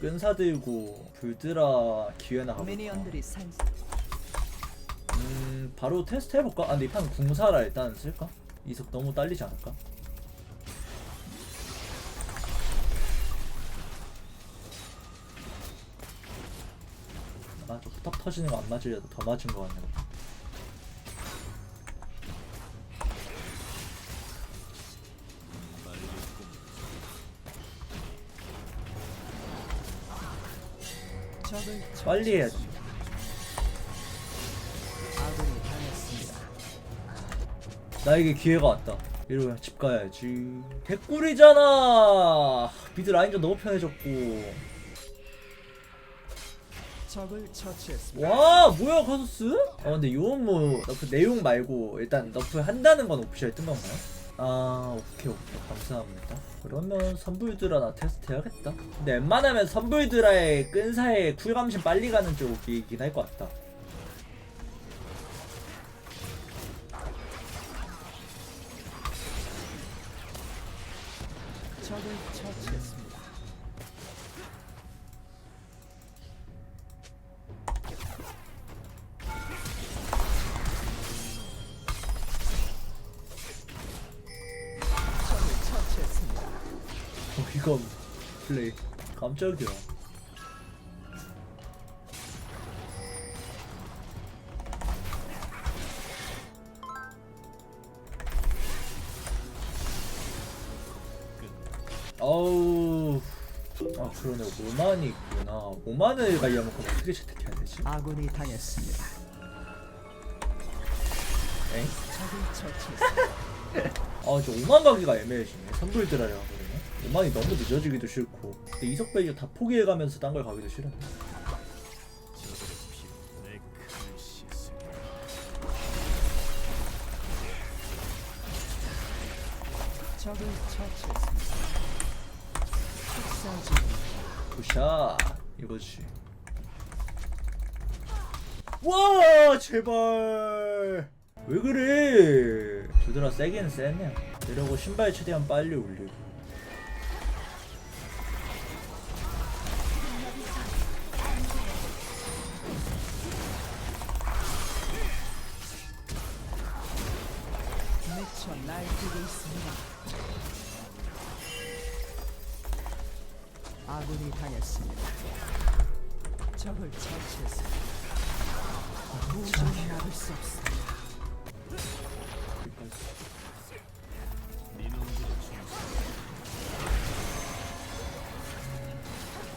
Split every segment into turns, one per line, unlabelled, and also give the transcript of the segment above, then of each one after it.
끈사 들고 불드라 기회나 가볼까
미니언들이 산
음 바로 테스트 해볼까? 아 근데 이 판 궁사라 일단 쓸까? 이석 너무 딸리지 않을까? 아좀 후딱 터지는 거 안 맞으려도 더 맞은 거 같네 빨리 해야지. 나에게 기회가 왔다 이러고 집 가야지 개꿀이잖아 미드 라인전 너무 편해졌고. 와 뭐야 카소스? 어 근데 요건 뭐 너프 내용 말고 일단 너프 한다는 건 오피셜 뜬 건가요? 아 오케이 오케이. 감사합니다. 그러면 선불드라 나 테스트 해야겠다. 근데 웬만하면 선불드라의 끈사의 쿨감신 빨리 가는 쪽이긴 할 것 같다.
처치했습니다.
어 이건 플레이 깜짝이야 어우 아 그러네 5만이 있구나 5만을 가려면 그럼 어떻게 채택해야 되지?
아군이 당했습니다.
엥?
적을 처치했습니다.
아저 5만 가기가 애매해지네 선불드라려 그 5만이 너무 늦어지기도 싫고. 근데 이석 베이저 다 포기해가면서 딴 걸 가기도 싫은데.
적을 처치했습니다. 식사 중
굿샷. 이거지. 와 제발. 왜 그래? 두드라 세긴 세네. 이러고 신발 최대한 빨리 올리고
날뛰고 있습니다. 아군이 당했습니다. 적을 처치했습니다. 도저히 막을 수 없습니다.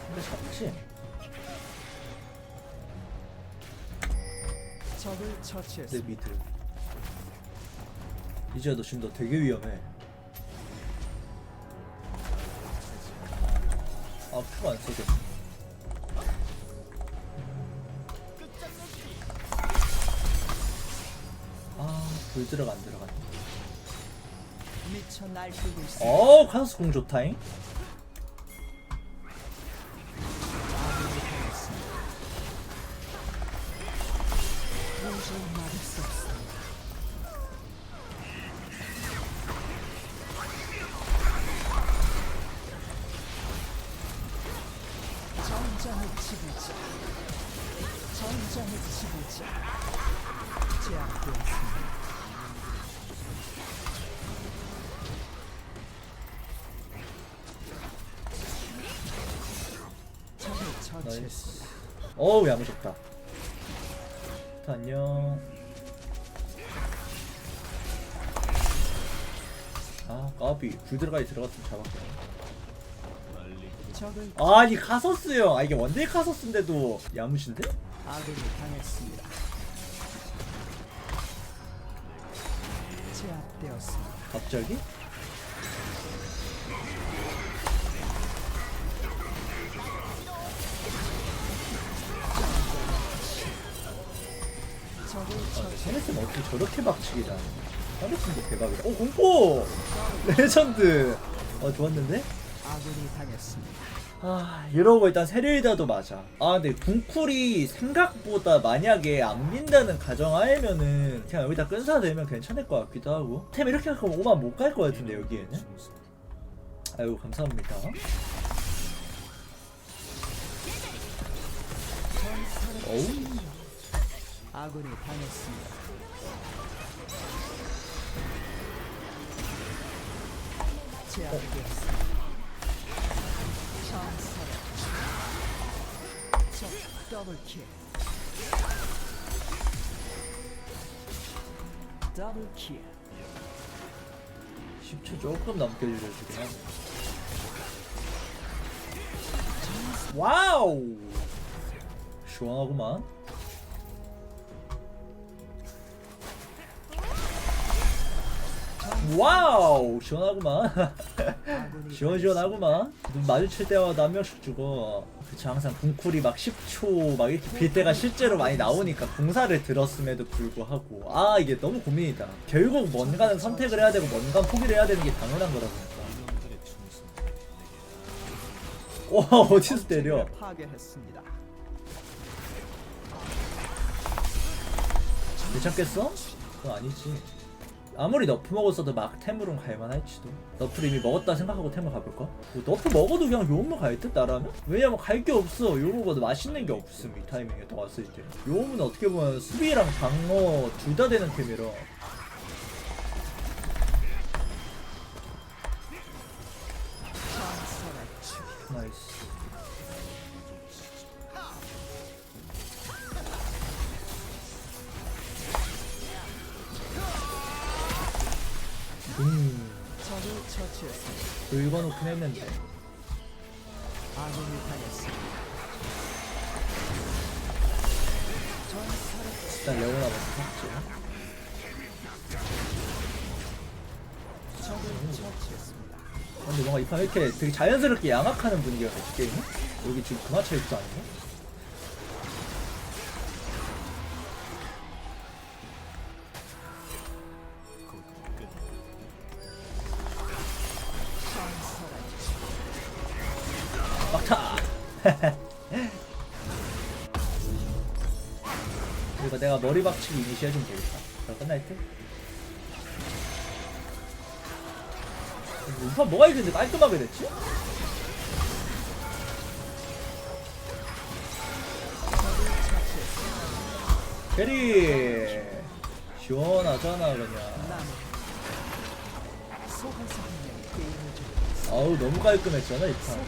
근데 잡지?
적을
내
처치했습니다.
이제 너 지금 너 되게 위험해. 아 큐가 안 써져. 아불 들어가 안
미쳐 날뛰고 있습니다.
어 카스 공 좋다잉
전장의 지배자. 전장의 지배자. 제압되었습니다.
어우 야무졌다. 자, 안녕. 아 까비. 불 들어가야 들어갔으면 잡았겠네
적을
아니 카서스요 아 이게 원딜 카서스인데도 야무신데?
아군이 당했습니다. 제압되었습니다.
갑자기?
적을
아,
처치
세네스는 어떻게 저렇게 박치기를 하는 세네스도 대박이다 오 공포! 레전드 어 좋았는데?
아군이 당했습니다.
아 이러고 일단 세릴다도 맞아 아 근데 궁쿨이 생각보다 만약에 안 민다는 가정하에면은 그냥 여기다 끈사 대면 괜찮을 것 같기도 하고 템 이렇게 갖고 5만 못 갈 것 같은데 여기에는 아이고 감사합니다 어우
아군이 당했습니다. 제압되었습니다.
10초 조금 넘게 줄여주긴 하네 와우! 시원하구만 와우 시원하구만. 시원시원하구만. 눈 마주칠 때마다 한 명씩 죽어 그치 항상 궁쿨이 막 10초 막 이렇게 빌 때가 실제로 많이 나오니까 궁사를 들었음에도 불구하고 아 이게 너무 고민이다. 결국 뭔가는 선택을 해야 되고 뭔가 포기를 해야 되는 게 당연한 거다 보니까. 와 어디서 때려. 괜찮겠어? 그건 아니지 아무리 너프 먹었어도 막 템으론 갈만할지도 너프를 이미 먹었다 생각하고 템을 가볼까? 뭐 너프 먹어도 그냥 요음을 갈듯 나라면? 왜냐면 갈 게 없어 요음보다 맛있는 게 없음 이 타이밍에 또 왔을 때 요음은 어떻게 보면 수비랑 방어 둘 다 되는 템이라. 나이스 긁어놓긴 했는데 일단 레오나 먼저
처치했습니다.
근데 뭔가 이 판 이렇게 되게 자연스럽게 양악하는 분위기가 됐지 게임이? 여기 지금 그마차 입도 아니고? 이거 내가 머리 박치기 이니시 해 주면 되겠다 자 끝날 때? 이판 뭐가 이근데 깔끔하게 됐지? 캐리! 시원하잖아 그냥 아우 너무 깔끔했잖아 이판